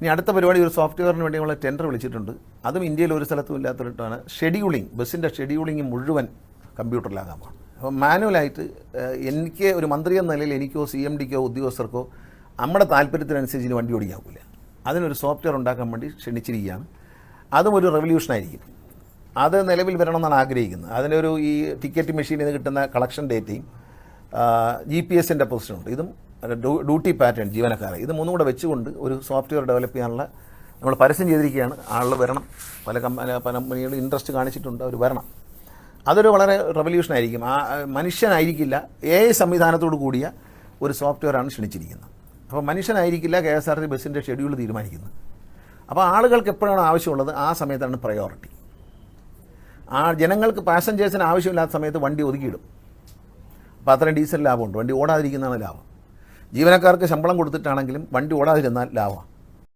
ഇനി അടുത്ത പരിപാടി ഒരു സോഫ്റ്റ്വെയറിന് വേണ്ടി ടെൻഡർ വിളിച്ചിട്ടുണ്ട്. അതും ഇന്ത്യയിൽ ഒരു സ്ഥലത്തും ഇല്ലാത്തൊരിട്ടാണ് ഷെഡ്യൂളിംഗ് ബസ്സിന്റെ ഷെഡ്യൂളിംഗ് മുഴുവൻ കമ്പ്യൂട്ടറിലാകാൻ പോകണം അപ്പോൾ മാനുവലായിട്ട് എനിക്ക് ഒരു മന്ത്രി എന്ന നിലയിൽ എനിക്കോ സി എം ഡിക്കോ ഉദ്യോഗസ്ഥർക്കോ നമ്മുടെ താല്പര്യത്തിനനുസരിച്ച് ഇനി വണ്ടി ഓടിക്കാവില്ല അതിനൊരു സോഫ്റ്റ്വെയർ ഉണ്ടാക്കാൻ വേണ്ടി ക്ഷണിച്ചിരിക്കുകയാണ്. അതും ഒരു റെവല്യൂഷനായിരിക്കും അത് നിലവിൽ വരണമെന്നാണ് ആഗ്രഹിക്കുന്നത്. അതിനൊരു ഈ ടിക്കറ്റ് മെഷീനിൽ നിന്ന് കിട്ടുന്ന കളക്ഷൻ ഡേറ്റയും ജി പി എസിന്റെ പൊസിഷനുണ്ട് ഇതും ഡ്യൂട്ടി പാറ്റേൺ ജീവനക്കാരെ. ഇത് മൂന്നും കൂടെ വെച്ചുകൊണ്ട് ഒരു സോഫ്റ്റ്വെയർ ഡെവലപ്പ് ചെയ്യാനുള്ള നമ്മൾ പരസ്യം ചെയ്തിരിക്കുകയാണ്. ആളുകൾ വരണം. പല കമ്പനി പല കമ്പനികളും ഇൻട്രസ്റ്റ് കാണിച്ചിട്ടുണ്ട്. അവർ വരണം. അതൊരു വളരെ റെവല്യൂഷൻ ആയിരിക്കും. ആ മനുഷ്യനായിരിക്കില്ല. എ ഐ സംവിധാനത്തോട് കൂടിയ ഒരു സോഫ്റ്റ്വെയറാണ് ക്ഷണിച്ചിരിക്കുന്നത്. അപ്പോൾ മനുഷ്യനായിരിക്കില്ല കെ എസ് ആർ ടി ബസ്സിന്റെ ഷെഡ്യൂൾ തീരുമാനിക്കുന്നത്. അപ്പോൾ ആളുകൾക്ക് എപ്പോഴാണ് ആവശ്യമുള്ളത്? ആ സമയത്താണ് പ്രയോറിറ്റി ആ ജനങ്ങൾക്ക് പാസഞ്ചേഴ്സിന് ആവശ്യമില്ലാത്ത സമയത്ത് വണ്ടി ഒതുക്കിയിടും. അത്രയും ഡീസൽ ലാഭമുണ്ട്. വണ്ടി ഓടാതിരിക്കുന്നതാണ് ലാഭം. ജീവനക്കാർക്ക് ശമ്പളം കൊടുത്തിട്ടാണെങ്കിലും വണ്ടി ഓടാതിരുന്നാൽ ലാഭമാണ്